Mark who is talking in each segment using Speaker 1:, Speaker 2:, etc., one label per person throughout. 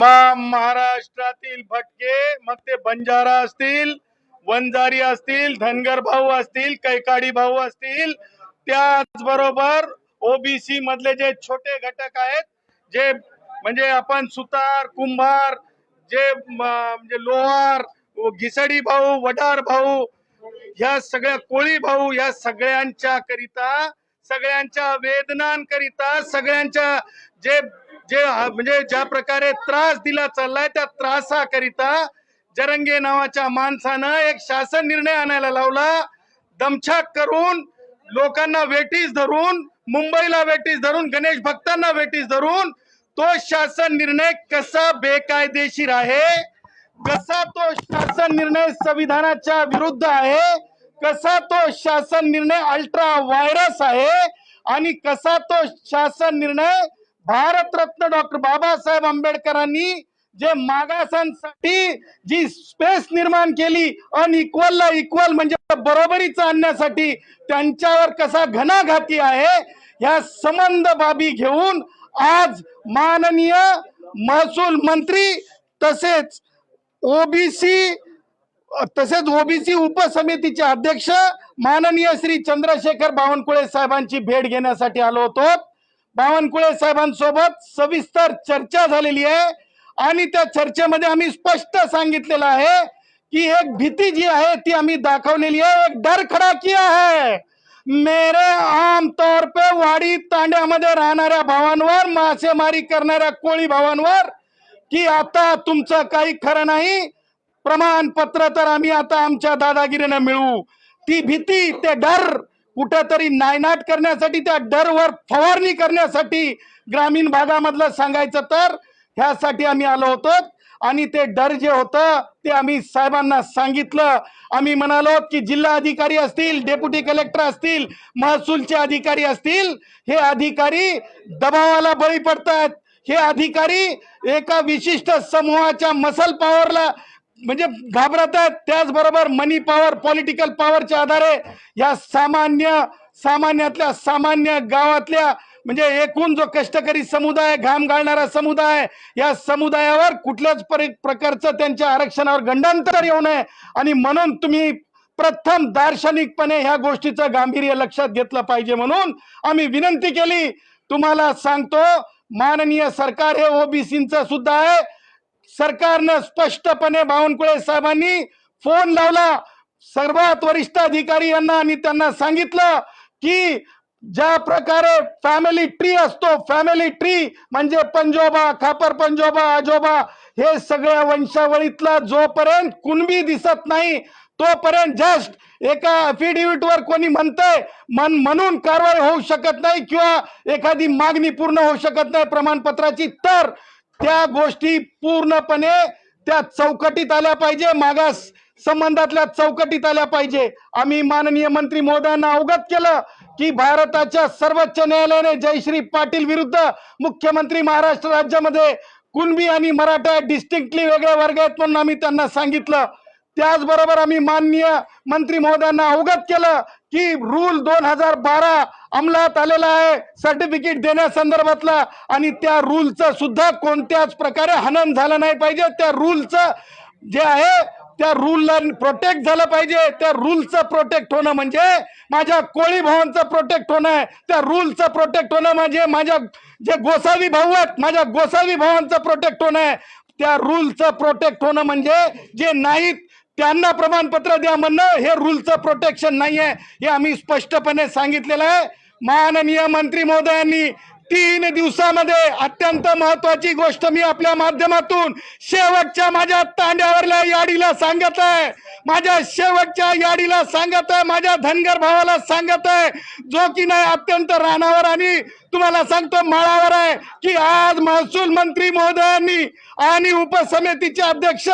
Speaker 1: महाराष्ट्रातील भटके मग ते बंजारा असतील वंजारी असतील धनगर भाऊ असतील कैकाडी भाऊ असतील. त्याचबरोबर ओबीसी मधले जे छोटे घटक आहेत जे म्हणजे आपण सुतार कुंभार जे म्हणजे लोहार घिसडी भाऊ वडार भाऊ ह्या सगळ्या कोळी भाऊ या सगळ्यांच्या करिता सगळ्यांच्या वेदनांकरिता सगळ्यांच्या जे जे म्हणजे ज्या प्रकारे त्रास दिला चाललाय त्या त्रासाकरिता जरंगे नावाच्या माणसानं एक शासन निर्णय आणायला लावला. दमछाक करून लोकांना वेटीस धरून मुंबईला वेटीस धरून गणेश भक्तांना वेटीस धरून तो शासन निर्णय कसा बेकायदेशीर आहे? कसा तो शासन निर्णय संविधानाच्या विरुद्ध आहे? कसा तो शासन निर्णय अल्ट्रा व्हायरस आहे? आणि कसा तो शासन निर्णय भारतरत्न डॉक्टर बाबासाहेब आंबेडकरांनी जे मागासांसाठी जी स्पेस निर्माण केली अनइक्वलला इक्वल म्हणजे बरोबरीचं आणण्यासाठी त्यांच्यावर कसा घणाघाती आहे या संबंध बाबी घेऊन आज माननीय महसूल मंत्री तसेच ओबीसी तसेच ओबीसी उपसमितीचे अध्यक्ष माननीय श्री चंद्रशेखर बावनकुळे साहेबांची भेट घेण्यासाठी आलो होतो. बावनकुळे साहेबांसोबत सविस्तर चर्चा झालेली आहे. आणि त्या चर्चेमध्ये आम्ही स्पष्ट सांगितलेलं आहे की एक भीती जी आहे ती आम्ही दाखवलेली आहे. एक डर खडा किया है मेरे आमतौर पे वाडी तांड्यामध्ये राहणाऱ्या भावांवर मासेमारी करणाऱ्या कोळी भावांवर की आता तुमचं काही खरं नाही. प्रमाणपत्र तर आम्ही आता आमच्या दादागिरीनं मिळवू. ती भीती ते डर कुठंतरी नायनाट करण्यासाठी त्या डरवर फवारणी करण्यासाठी ग्रामीण भागामधलं सांगायचं तर ह्यासाठी आम्ही आलो होतो. आणि ते डर जे होतं ते आम्ही साहेबांना सांगितलं. आम्ही म्हणालो की जिल्हा अधिकारी असतील डेप्युटी कलेक्टर असतील महसूलचे अधिकारी असतील हे अधिकारी दबावाला बळी पडतात हे अधिकारी एका विशिष्ट समूहाच्या मसल पॉवरला म्हणजे घाबरत आहेत त्याचबरोबर मनी पॉवर पॉलिटिकल पॉवरच्या आधारे या सामान्य सामान्यातल्या सामान्य गावातल्या म्हणजे एकूण जो कष्टकरी समुदाय घाम घालणारा समुदाय या समुदायावर कुठल्याच परि- प्रकारचं त्यांच्या आरक्षणावर गंडांतर येऊ नये. आणि म्हणून तुम्ही प्रथम दार्शनिकपणे ह्या गोष्टीचं गांभीर्य लक्षात घेतलं पाहिजे म्हणून आम्ही विनंती केली. तुम्हाला सांगतो माननीय सरकार हे ओबीसीचं सुद्धा आहे. सरकारनं स्पष्टपणे बावनकुळे साहेबांनी फोन लावला. सर्वात वरिष्ठ अधिकारी यांना आणि त्यांना सांगितलं की ज्या प्रकारे फॅमिली ट्री असतो फॅमिली ट्री म्हणजे पंजोबा खापर पंजोबा आजोबा हे सगळ्या वंशावळीतला जोपर्यंत कुणबी दिसत नाही तोपर्यंत जस्ट एका affidavit वर कोणी म्हणतंय मन म्हणून कारवाई होऊ शकत नाही किंवा एखादी मागणी पूर्ण होऊ शकत नाही प्रमाणपत्राची. तर त्या गोष्टी पूर्णपणे त्या चौकटीत आल्या पाहिजे मागास संबंधातल्या चौकटीत आल्या पाहिजे. आम्ही माननीय मंत्री महोदयांना अवगत केलं की भारताच्या सर्वोच्च न्यायालयाने जयश्री पाटील विरुद्ध मुख्यमंत्री महाराष्ट्र राज्यामध्ये कुणबी आणि मराठा डिस्टिंक्टली वेगळ्या वर्ग आहेत म्हणून आम्ही त्यांना सांगितलं. त्याचबरोबर आम्ही माननीय मंत्री महोदयांना अवगत केलं की रूल दोन हजार बारा अंमलात आलेला आहे सर्टिफिकेट देण्यासंदर्भातला आणि त्या रूलचं सुद्धा कोणत्याच प्रकारे हनन झालं नाही पाहिजे. त्या रूलचं जे आहे त्या रूलला प्रोटेक्ट झालं पाहिजे. त्या रूलचं प्रोटेक्ट होणं म्हणजे माझ्या कोळी भावांचं प्रोटेक्ट होणं आहे. त्या रूलचं प्रोटेक्ट होणं म्हणजे माझ्या जे गोसावी भाऊ आहेत माझ्या गोसावी भावांचं प्रोटेक्ट होणं आहे. त्या रूलचं प्रोटेक्ट होणं म्हणजे जे नाहीत त्यांना प्रमाणपत्र द्या म्हणणं हे रूलचं प्रोटेक्शन नाही आहे हे आम्ही स्पष्टपणे सांगितलेलं आहे. माननीय मंत्री महोदयांनी तीन दिवसामध्ये अत्यंत महत्वाची गोष्ट मी आपल्या माध्यमातून शेवटच्या माझ्या तांड्यावरल्या याडीला सांगत आहे. माझ्या शेवटच्या याडीला सांगत आहे. माझ्या धनगर भावाला सांगत आहे. जो की नाही अत्यंत रानावर आणि तुम्हाला सांगतो माळावर आहे की आज महसूल मंत्री महोदयांनी आणि उपसमितीचे अध्यक्ष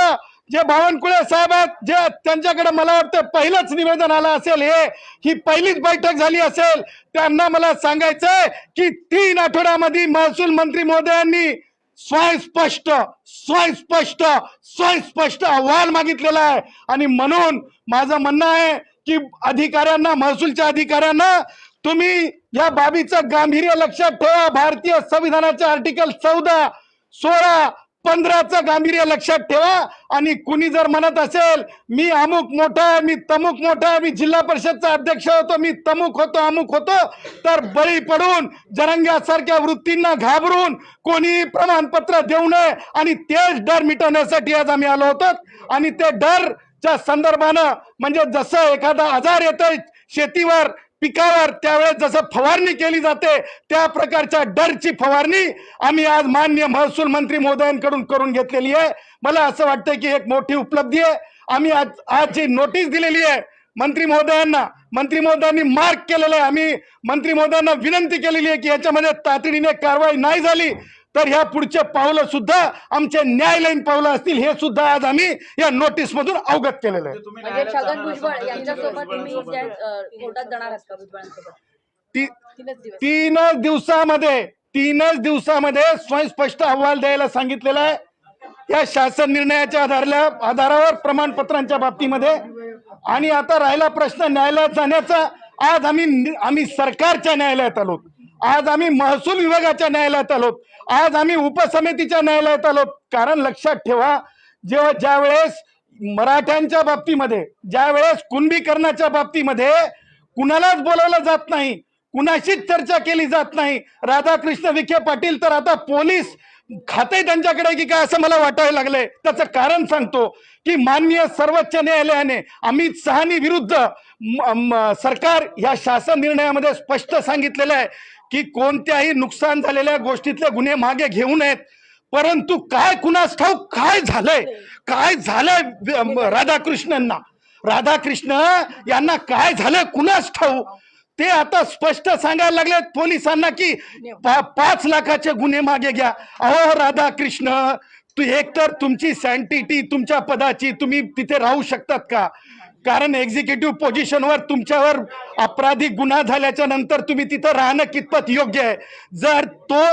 Speaker 1: जे बावनकुळे साहेब आहेत जे त्यांच्याकडे मला वाटतं पहिलंच निवेदन आलं असेल हे ही पहिलीच बैठक झाली असेल त्यांना मला सांगायचंय की तीन आठवड्यामध्ये महसूल मंत्री महोदयांनी स्वयंस्पष्ट स्वयंस्पष्ट स्वयंस्पष्ट अहवाल मागितलेला आहे. आणि म्हणून माझं म्हणणं आहे की अधिकाऱ्यांना महसूलच्या अधिकाऱ्यांना तुम्ही या बाबीचं गांभीर्य लक्षात ठेवा. भारतीय संविधानाचे आर्टिकल चौदा सोळा पंधराचं गांभीर्य लक्षात ठेवा. आणि कुणी जर म्हणत असेल मी अमुक मोठा आहे मी तमुक मोठा आहे मी जिल्हा परिषदचा अध्यक्ष होतो मी तमुक होतो अमुक होतो तर बळी पडून जरंग्यासारख्या वृत्तींना घाबरून कोणी प्रमाणपत्र देऊ नये. आणि तेच डर मिटवण्यासाठी आज आम्ही आलो होतो. आणि ते डरच्या संदर्भानं म्हणजे जसं एखादा आजार येतोय शेतीवर पिकावर त्यावेळेस जसं फवारणी केली जाते त्या प्रकारच्या डरची फवारणी आम्ही आज मान्य महसूल मंत्री मोदयांकडून करून घेतलेली आहे. मला असं वाटतं की एक मोठी उपलब्धी आहे. आम्ही आज आज जी नोटीस दिलेली आहे. मंत्री महोदयांना मंत्री महोदयांनी मार्क केलेलं आहे. आम्ही मंत्री महोदयांना विनंती केलेली आहे की याच्यामध्ये तातडीने कारवाई नाही झाली. तर ह्या पुढचे पावलं सुद्धा आमचे न्यायालयीन पावलं असतील हे सुद्धा आज आम्ही या नोटीस मधून अवगत केलेलं आहे.
Speaker 2: तुम्ही
Speaker 3: म्हणजे छगन भुजबळ यांच्यासोबत तुम्ही कोर्टात जाणार आहात भुजबळांसोबत? तीनच
Speaker 1: दिवसामध्ये तीनच दिवसामध्ये स्वयंस्पष्ट अहवाल द्यायला सांगितलेला आहे. या शासन निर्णयाच्या आधारल्या आधारावर प्रमाणपत्रांच्या बाबतीमध्ये. आणि आता राहिला प्रश्न न्यायालयात जाण्याचा. आज आम्ही आम्ही सरकारच्या न्यायालयात आलो आज आम्ही महसूल विभागाच्या न्यायालयात आलो आज आम्ही उपसमितीच्या न्यायालयात आलो. कारण लक्षात ठेवा जेव्हा ज्या वेळेस मराठ्यांच्या बाबतीमध्ये ज्या वेळेस कुणबीकरणाच्या बाबतीमध्ये कुणालाच बोलवलं जात नाही कुणाशीच चर्चा केली जात नाही राधाकृष्ण विखे पाटील तर आता पोलीस खाते त्यांच्याकडे की काय असं मला वाटायला लागलंय. त्याचं कारण सांगतो की माननीय सर्वोच्च न्यायालयाने अमित सहानी विरुद्ध सरकार या शासन निर्णयामध्ये स्पष्ट सांगितलेलं आहे. की कोणत्याही नुकसान झालेल्या गोष्टीतले गुन्हे मागे घेऊ नयेत. परंतु काय कुणास ठाऊक काय झालंय? काय झालंय राधाकृष्णांना राधाकृष्ण यांना काय झालं कुणास ठाऊ ते आता स्पष्ट सांगायला लागले पोलिसांना की पा- पाच लाखाचे गुन्हे मागे घ्या. अहो राधाकृष्ण तू एकतर तुमची सॅन्टिटी तुमच्या पदाची तुम्ही तिथे राहू शकतात का? कारण एक्झिक्युटिव्ह पोझिशनवर तुमच्यावर आपराधिक गुन्हा झाल्याच्यानंतर तुम्ही तिथं राहणं कितपत योग्य आहे? जर तो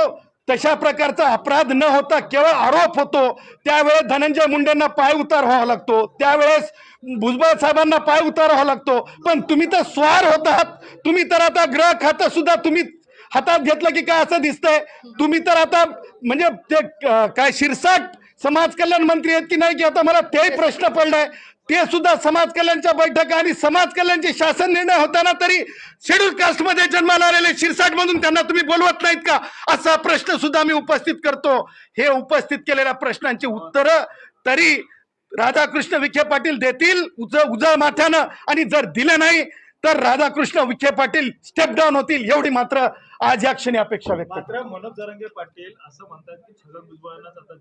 Speaker 1: तशा प्रकारचा अपराध न होता केवळ आरोप होतो त्यावेळेस धनंजय मुंडेंना पाय उतार व्हावा लागतो. त्यावेळेस भुजबळ साहेबांना पाय उतार व्हावा लागतो. पण तुम्ही तर स्वार होतात तुम्ही तर आता ग्रह खातं सुद्धा तुम्ही हातात घेतलं की काय असं दिसतंय? तुम्ही तर आता म्हणजे ते काय शिरसाट समाज कल्याण मंत्री आहेत की नाही की आता मला तेही प्रश्न पडलाय. ते सुद्धा समाज कल्याणच्या बैठका आणि समाज कल्याणचे शासन निर्णय होताना तरी शेड्यूल कास्टमध्ये जन्माला आलेले शिरसाट म्हणून त्यांना तुम्ही बोलवत नाहीत का? असा प्रश्न सुद्धा मी उपस्थित करतो. हे उपस्थित केलेल्या प्रश्नांची उत्तरं तरी राधाकृष्ण विखे पाटील देतील उज उजळ माथ्यानं. आणि जर दिलं नाही तर राधाकृष्ण विखे पाटील स्टेप डाऊन होतील एवढी मात्र आज या क्षणी अपेक्षा व्यक्त
Speaker 2: मात्र मनोज जरंगे पाटील असं म्हणतात की छगन भुजबळांनाच आता